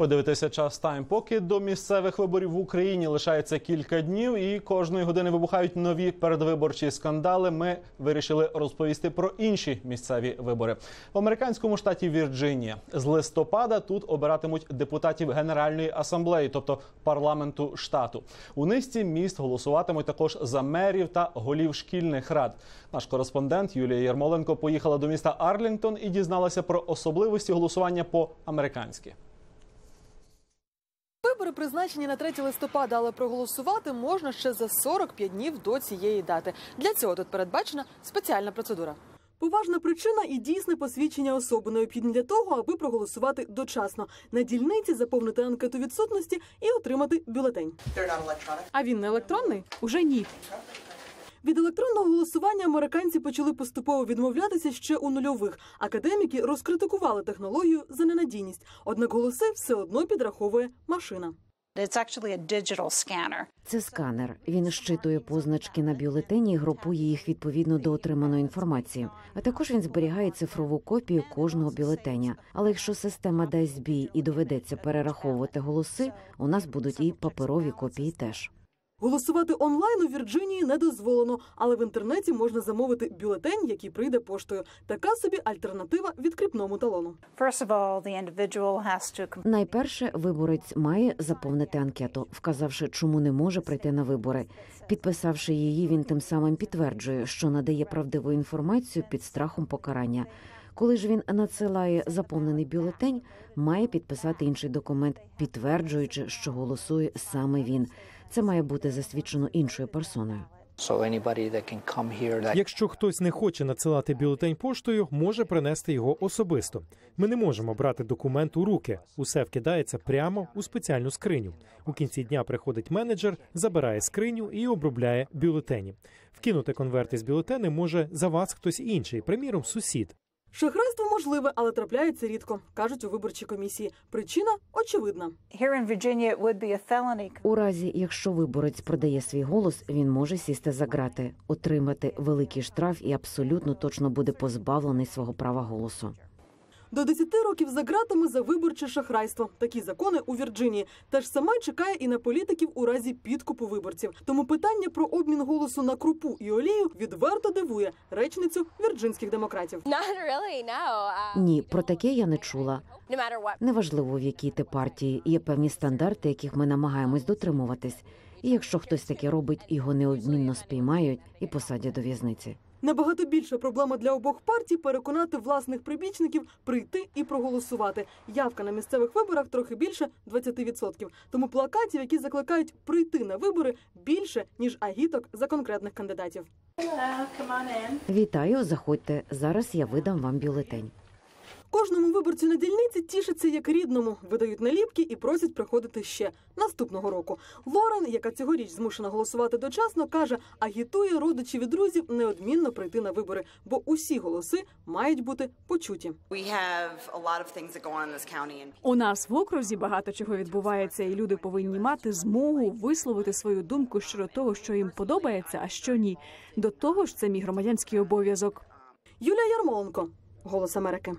Ви дивитеся час тайм. Поки до місцевих виборів в Україні лишається кілька днів, і кожної години вибухають нові передвиборчі скандали. Ми вирішили розповісти про інші місцеві вибори в американському штаті Вірджинія. З листопада тут обиратимуть депутатів Генеральної асамблеї, тобто парламенту штату. У низці міст голосуватимуть також за мерів та голів шкільних рад. Наш кореспондент Юлія Ярмоленко поїхала до міста Арлінгтон і дізналася про особливості голосування по американськи. Вибори призначені на 3 листопада, але проголосувати можна ще за 45 днів до цієї дати. Для цього тут передбачена спеціальна процедура. Поважна причина і дійсне посвідчення особи необхідні для того, аби проголосувати дочасно на дільниці, заповнити анкету відсутності і отримати бюлетень. А він не електронний? Уже ні. Від електронного голосування американці почали поступово відмовлятися ще у нульових. Академіки розкритикували технологію за ненадійність. Однак голоси все одно підраховує машина. Це сканер. Він щитує позначки на бюлетені і групує їх відповідно до отриманої інформації. А також він зберігає цифрову копію кожного бюлетеня. Але якщо система дасть збій і доведеться перераховувати голоси, у нас будуть і паперові копії теж. Голосувати онлайн у Вірджинії не дозволено, але в інтернеті можна замовити бюлетень, який прийде поштою. Така собі альтернатива відкріпному талону. Найперше, виборець має заповнити анкету, вказавши, чому не може прийти на вибори. Підписавши її, він тим самим підтверджує, що надає правдиву інформацію під страхом покарання. Коли ж він надсилає заповнений бюлетень, має підписати інший документ, підтверджуючи, що голосує саме він. Це має бути засвідчено іншою персоною. Якщо хтось не хоче надсилати бюлетень поштою, може принести його особисто. Ми не можемо брати документ у руки. Усе вкидається прямо у спеціальну скриню. У кінці дня приходить менеджер, забирає скриню і обробляє бюлетені. Вкинути конверти з бюлетени може за вас хтось інший, приміром, сусід. Шахрайство можливе, але трапляється рідко, кажуть у виборчій комісії. Причина очевидна. У разі, якщо виборець продає свій голос, він може сісти за грати, отримати великий штраф і абсолютно точно буде позбавлений свого права голосу. До 10 років за ґратами за виборче шахрайство. Такі закони у Вірджинії. Те ж саме чекає і на політиків у разі підкупу виборців. Тому питання про обмін голосу на крупу і олію відверто дивує речницю вірджинських демократів. Um, Ні, про таке я не чула. Неважливо, в якій ти партії є певні стандарти, яких ми намагаємось дотримуватись. І якщо хтось таке робить, його неодмінно спіймають і посадять до в'язниці. Набагато більша проблема для обох партій переконати власних прибічників прийти і проголосувати. Явка на місцевих виборах трохи більше 20%. Тому плакатів, які закликають прийти на вибори, більше ніж агіток за конкретних кандидатів. Вітаю, заходьте. Зараз я видам вам бюлетень. Кожному виборцю на дільниці тішиться як рідному, видають наліпки і просять приходити ще наступного року. Лорен, яка цьогоріч змушена голосувати дочасно, каже, агітує родичів і друзів неодмінно прийти на вибори, бо усі голоси мають бути почуті. У нас в окрузі багато чого відбувається, і люди повинні мати змогу висловити свою думку щодо того, що їм подобається, а що ні. До того ж, це мій громадянський обов'язок. Юлія Ярмоленко, Голос Америки.